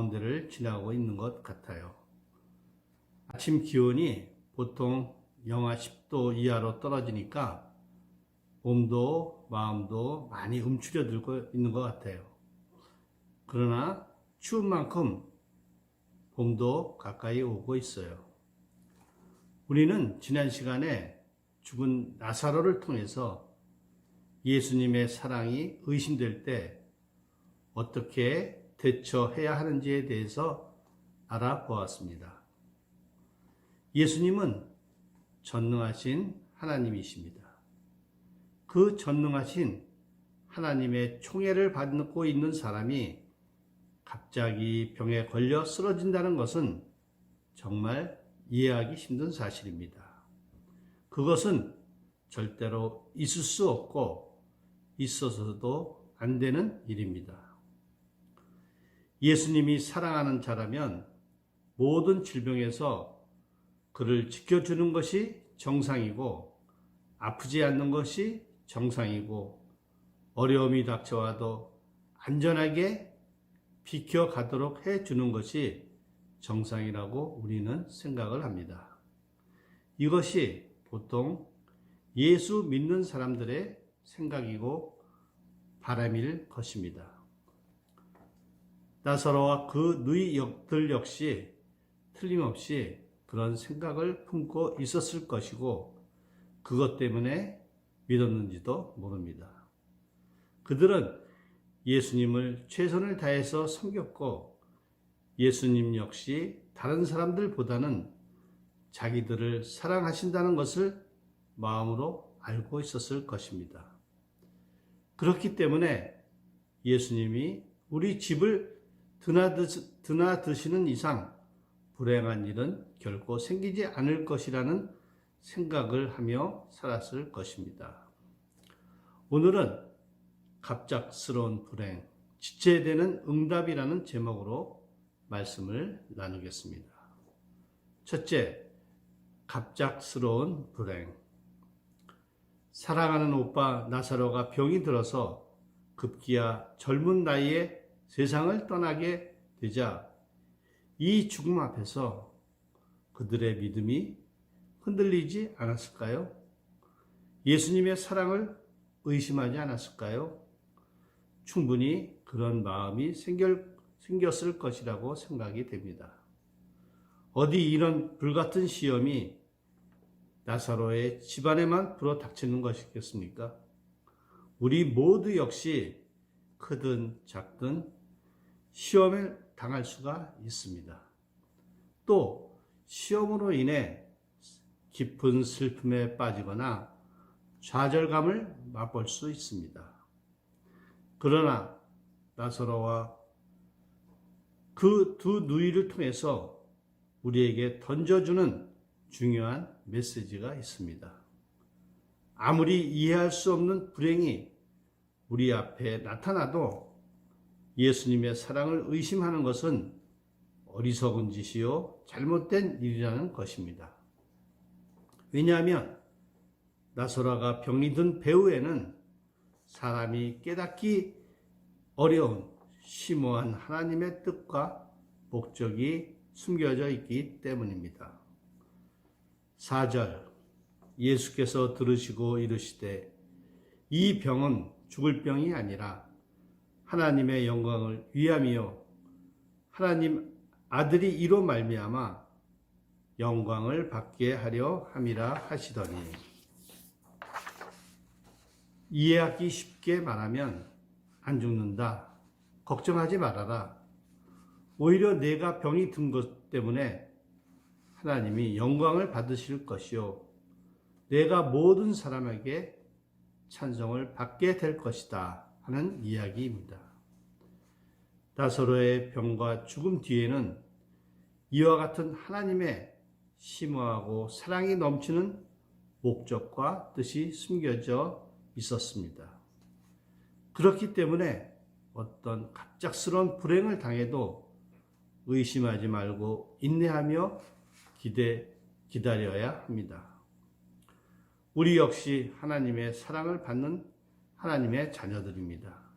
가운데를 지나고 있는 것 같아요. 아침 기온이 보통 영하 10도 이하로 떨어지니까 몸도 마음도 많이 움츠려들고 있는 것 같아요. 그러나 추운 만큼 봄도 가까이 오고 있어요. 우리는 지난 시간에 죽은 나사로를 통해서 예수님의 사랑이 의심될 때 어떻게 대처해야 하는지에 대해서 알아보았습니다. 예수님은 전능하신 하나님이십니다. 그 전능하신 하나님의 총애를 받고 있는 사람이 갑자기 병에 걸려 쓰러진다는 것은 정말 이해하기 힘든 사실입니다. 그것은 절대로 있을 수 없고 있어서도 안 되는 일입니다. 예수님이 사랑하는 자라면 모든 질병에서 그를 지켜주는 것이 정상이고 아프지 않는 것이 정상이고 어려움이 닥쳐와도 안전하게 비켜가도록 해주는 것이 정상이라고 우리는 생각을 합니다. 이것이 보통 예수 믿는 사람들의 생각이고 바람일 것입니다. 나사로와 그 누이들 역시 틀림없이 그런 생각을 품고 있었을 것이고 그것 때문에 믿었는지도 모릅니다. 그들은 예수님을 최선을 다해서 섬겼고 예수님 역시 다른 사람들보다는 자기들을 사랑하신다는 것을 마음으로 알고 있었을 것입니다. 그렇기 때문에 예수님이 우리 집을 드나드시는 이상 불행한 일은 결코 생기지 않을 것이라는 생각을 하며 살았을 것입니다. 오늘은 갑작스러운 불행, 지체되는 응답이라는 제목으로 말씀을 나누겠습니다. 첫째, 갑작스러운 불행. 사랑하는 오빠 나사로가 병이 들어서 급기야 젊은 나이에 세상을 떠나게 되자 이 죽음 앞에서 그들의 믿음이 흔들리지 않았을까요? 예수님의 사랑을 의심하지 않았을까요? 충분히 그런 마음이 생겼을 것이라고 생각이 됩니다. 어디 이런 불같은 시험이 나사로의 집안에만 불어 닥치는 것이겠습니까? 우리 모두 역시 크든 작든 시험을 당할 수가 있습니다. 또 시험으로 인해 깊은 슬픔에 빠지거나 좌절감을 맛볼 수 있습니다. 그러나 나사로와 그 두 누이를 통해서 우리에게 던져주는 중요한 메시지가 있습니다. 아무리 이해할 수 없는 불행이 우리 앞에 나타나도 예수님의 사랑을 의심하는 것은 어리석은 짓이요 잘못된 일이라는 것입니다. 왜냐하면 나소라가 병이 든 배후에는 사람이 깨닫기 어려운 심오한 하나님의 뜻과 목적이 숨겨져 있기 때문입니다. 4절 예수께서 들으시고 이르시되 이 병은 죽을 병이 아니라 하나님의 영광을 위함이요 하나님 아들이 이로 말미암아 영광을 받게 하려 함이라 하시더니 이해하기 쉽게 말하면 안 죽는다. 걱정하지 말아라. 오히려 내가 병이 든 것 때문에 하나님이 영광을 받으실 것이요. 내가 모든 사람에게 찬성을 받게 될 것이다. 하는 이야기입니다. 나서로의 병과 죽음 뒤에는 이와 같은 하나님의 심오하고 사랑이 넘치는 목적과 뜻이 숨겨져 있었습니다. 그렇기 때문에 어떤 갑작스러운 불행을 당해도 의심하지 말고 인내하며 기대, 기다려야 합니다. 우리 역시 하나님의 사랑을 받는 하나님의 자녀들입니다.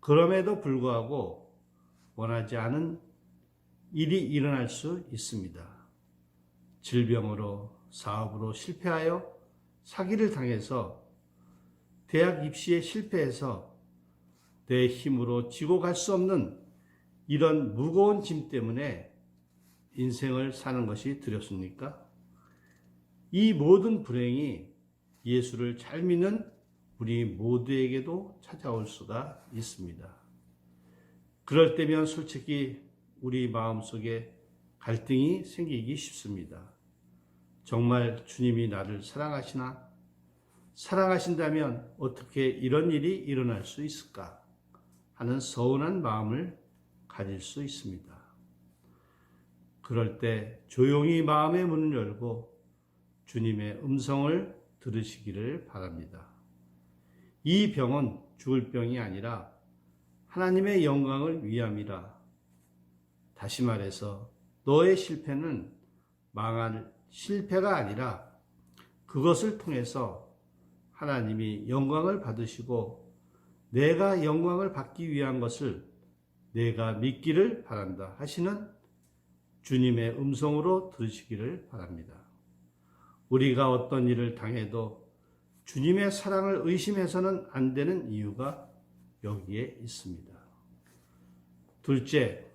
그럼에도 불구하고 원하지 않은 일이 일어날 수 있습니다. 질병으로 사업으로 실패하여 사기를 당해서 대학 입시에 실패해서 내 힘으로 지고 갈 수 없는 이런 무거운 짐 때문에 인생을 사는 것이 두렵습니까? 이 모든 불행이 예수를 잘 믿는 우리 모두에게도 찾아올 수가 있습니다. 그럴 때면 솔직히 우리 마음속에 갈등이 생기기 쉽습니다. 정말 주님이 나를 사랑하시나? 사랑하신다면 어떻게 이런 일이 일어날 수 있을까? 하는 서운한 마음을 가질 수 있습니다. 그럴 때 조용히 마음의 문을 열고 주님의 음성을 들으시기를 바랍니다. 이 병은 죽을 병이 아니라 하나님의 영광을 위함이라. 다시 말해서 너의 실패는 망할 실패가 아니라 그것을 통해서 하나님이 영광을 받으시고 내가 영광을 받기 위한 것을 내가 믿기를 바란다 하시는 주님의 음성으로 들으시기를 바랍니다. 우리가 어떤 일을 당해도 주님의 사랑을 의심해서는 안 되는 이유가 여기에 있습니다. 둘째,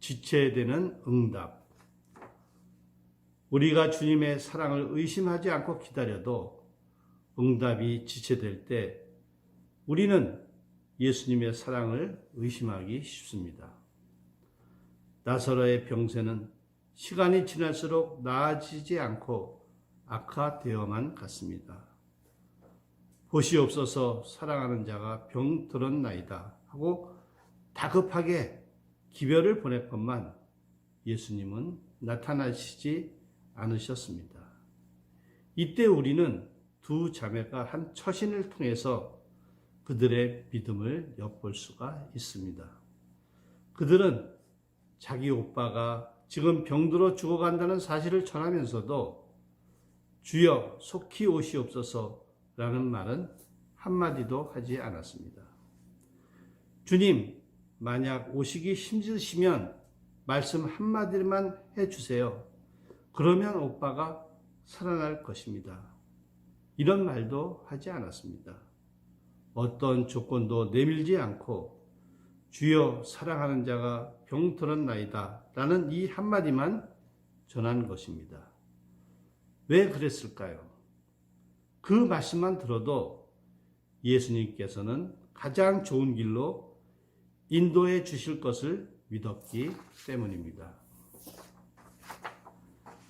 지체되는 응답. 우리가 주님의 사랑을 의심하지 않고 기다려도 응답이 지체될 때 우리는 예수님의 사랑을 의심하기 쉽습니다. 나사로의 병세는 시간이 지날수록 나아지지 않고 악화되어만 갔습니다. 보시옵소서 사랑하는 자가 병들었나이다 하고 다급하게 기별을 보냈건만 예수님은 나타나시지 않으셨습니다. 이때 우리는 두 자매가 한 처신을 통해서 그들의 믿음을 엿볼 수가 있습니다. 그들은 자기 오빠가 지금 병들어 죽어간다는 사실을 전하면서도 주여 속히 오시옵소서 라는 말은 한마디도 하지 않았습니다. 주님, 만약 오시기 힘드시면 말씀 한마디만 해주세요. 그러면 오빠가 살아날 것입니다. 이런 말도 하지 않았습니다. 어떤 조건도 내밀지 않고 주여 사랑하는 자가 병들었나이다 라는 이 한마디만 전한 것입니다. 왜 그랬을까요? 그 말씀만 들어도 예수님께서는 가장 좋은 길로 인도해 주실 것을 믿었기 때문입니다.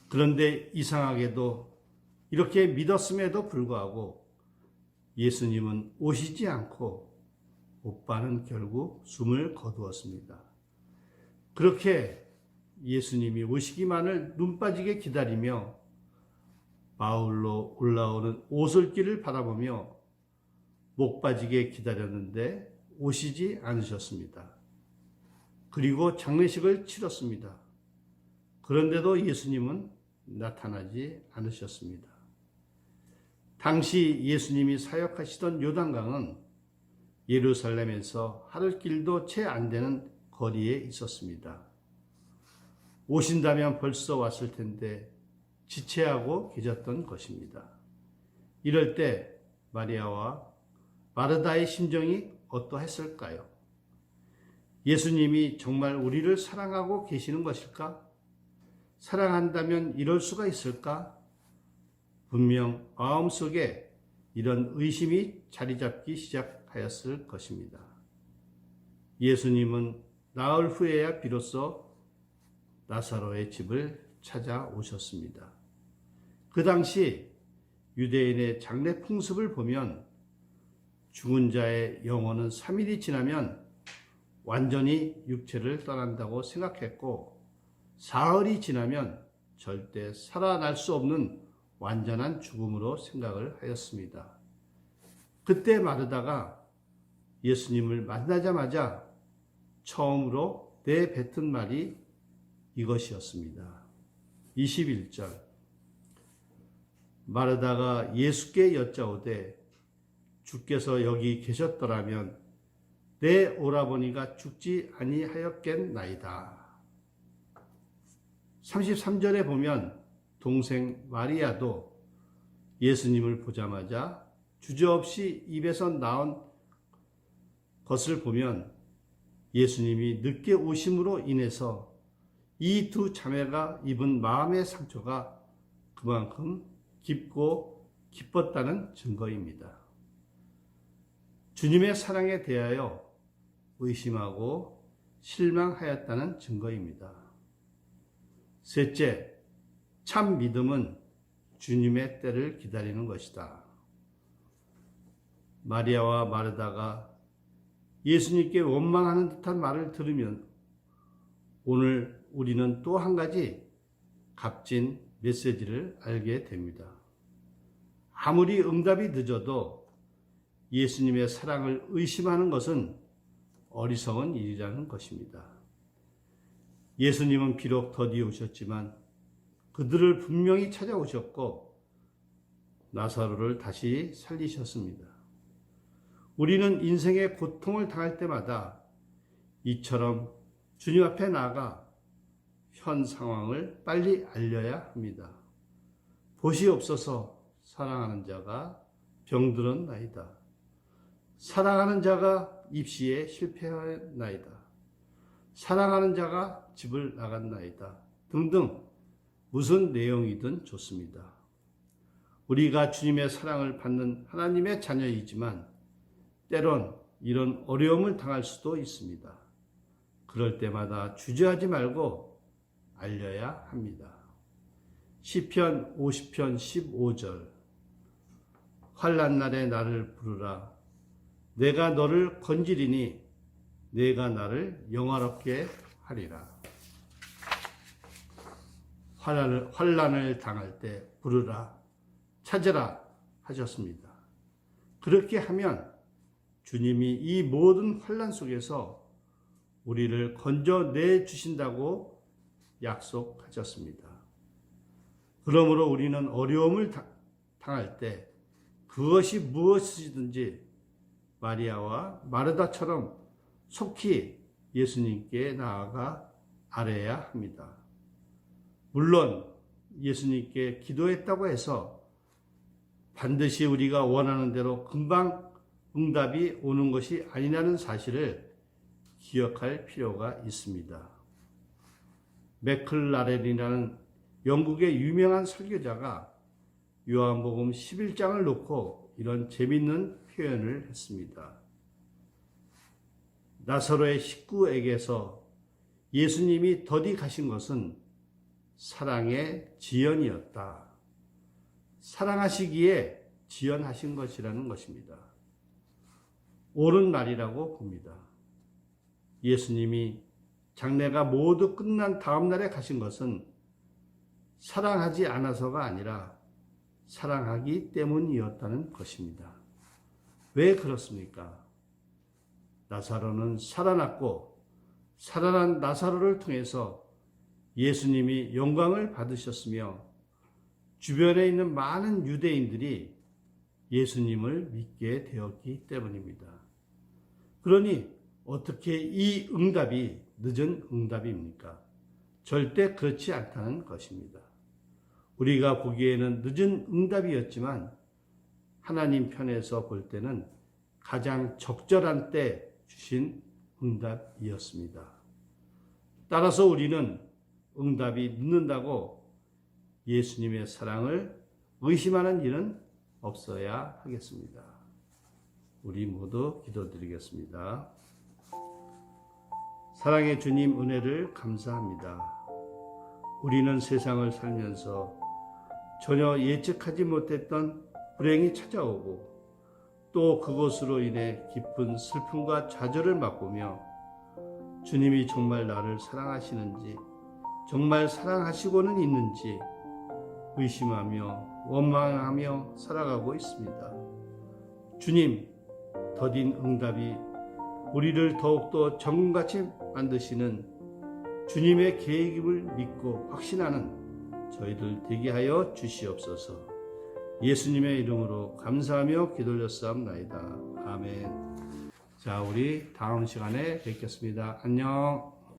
그런데 이상하게도 이렇게 믿었음에도 불구하고 예수님은 오시지 않고 오빠는 결국 숨을 거두었습니다. 그렇게 예수님이 오시기만을 눈 빠지게 기다리며 마을로 올라오는 오솔길을 바라보며 목 빠지게 기다렸는데 오시지 않으셨습니다. 그리고 장례식을 치렀습니다. 그런데도 예수님은 나타나지 않으셨습니다. 당시 예수님이 사역하시던 요단강은 예루살렘에서 하루 길도 채 안 되는 거리에 있었습니다. 오신다면 벌써 왔을 텐데 지체하고 계셨던 것입니다. 이럴 때 마리아와 마르다의 심정이 어떠했을까요? 예수님이 정말 우리를 사랑하고 계시는 것일까? 사랑한다면 이럴 수가 있을까? 분명 마음속에 이런 의심이 자리 잡기 시작하였을 것입니다. 예수님은 나흘 후에야 비로소 나사로의 집을 찾아오셨습니다. 그 당시 유대인의 장례 풍습을 보면 죽은 자의 영혼은 3일이 지나면 완전히 육체를 떠난다고 생각했고 사흘이 지나면 절대 살아날 수 없는 완전한 죽음으로 생각을 하였습니다. 그때 마르다가 예수님을 만나자마자 처음으로 내뱉은 말이 이것이었습니다. 21절 마르다가 예수께 여짜오되 주께서 여기 계셨더라면 내 오라버니가 죽지 아니하였겠나이다. 33절에 보면 동생 마리아도 예수님을 보자마자 주저없이 입에서 나온 것을 보면 예수님이 늦게 오심으로 인해서 이 두 자매가 입은 마음의 상처가 그만큼 깊고 기뻤다는 증거입니다. 주님의 사랑에 대하여 의심하고 실망하였다는 증거입니다. 셋째, 참 믿음은 주님의 때를 기다리는 것이다. 마리아와 마르다가 예수님께 원망하는 듯한 말을 들으면 오늘 우리는 또 한 가지 값진 메시지를 알게 됩니다. 아무리 응답이 늦어도 예수님의 사랑을 의심하는 것은 어리석은 일이라는 것입니다. 예수님은 비록 더디어 오셨지만 그들을 분명히 찾아오셨고 나사로를 다시 살리셨습니다. 우리는 인생의 고통을 당할 때마다 이처럼 주님 앞에 나가 현 상황을 빨리 알려야 합니다. 보시 없어서 사랑하는 자가 병들은 나이다. 사랑하는 자가 입시에 실패하였나이다. 사랑하는 자가 집을 나갔나이다. 등등 무슨 내용이든 좋습니다. 우리가 주님의 사랑을 받는 하나님의 자녀이지만 때론 이런 어려움을 당할 수도 있습니다. 그럴 때마다 주저하지 말고 알려야 합니다. 시편 50편 15절 환난 날에 나를 부르라 내가 너를 건지리니 내가 나를 영화롭게 하리라. 환란을, 환란을 당할 때 부르라 찾으라 하셨습니다. 그렇게 하면 주님이 이 모든 환란 속에서 우리를 건져내 주신다고 약속하셨습니다. 그러므로 우리는 어려움을 당할 때 그것이 무엇이든지 마리아와 마르다처럼 속히 예수님께 나아가 아뢰야 합니다. 물론 예수님께 기도했다고 해서 반드시 우리가 원하는 대로 금방 응답이 오는 것이 아니라는 사실을 기억할 필요가 있습니다. 맥클라렌이라는 영국의 유명한 설교자가 요한복음 11장을 놓고 이런 재밌는 표현을 했습니다. 나사로의 식구에게서 예수님이 더디 가신 것은 사랑의 지연이었다. 사랑하시기에 지연하신 것이라는 것입니다. 옳은 말이라고 봅니다. 예수님이 장례가 모두 끝난 다음 날에 가신 것은 사랑하지 않아서가 아니라 사랑하기 때문이었다는 것입니다. 왜 그렇습니까? 나사로는 살아났고 살아난 나사로를 통해서 예수님이 영광을 받으셨으며 주변에 있는 많은 유대인들이 예수님을 믿게 되었기 때문입니다. 그러니 어떻게 이 응답이 늦은 응답입니까? 절대 그렇지 않다는 것입니다. 우리가 보기에는 늦은 응답이었지만 하나님 편에서 볼 때는 가장 적절한 때 주신 응답이었습니다. 따라서 우리는 응답이 늦는다고 예수님의 사랑을 의심하는 일은 없어야 하겠습니다. 우리 모두 기도드리겠습니다. 사랑의 주님 은혜를 감사합니다. 우리는 세상을 살면서 전혀 예측하지 못했던 불행이 찾아오고 또 그것으로 인해 깊은 슬픔과 좌절을 맛보며 주님이 정말 나를 사랑하시는지 정말 사랑하시고는 있는지 의심하며 원망하며 살아가고 있습니다. 주님, 더딘 응답이 우리를 더욱더 정금같이 만드시는 주님의 계획임을 믿고 확신하는 저희들 되게 하여 주시옵소서. 예수님의 이름으로 감사하며 기도렸사옵나이다. 아멘. 자, 자, 우리 다음 시간에 뵙겠습니다. 안녕.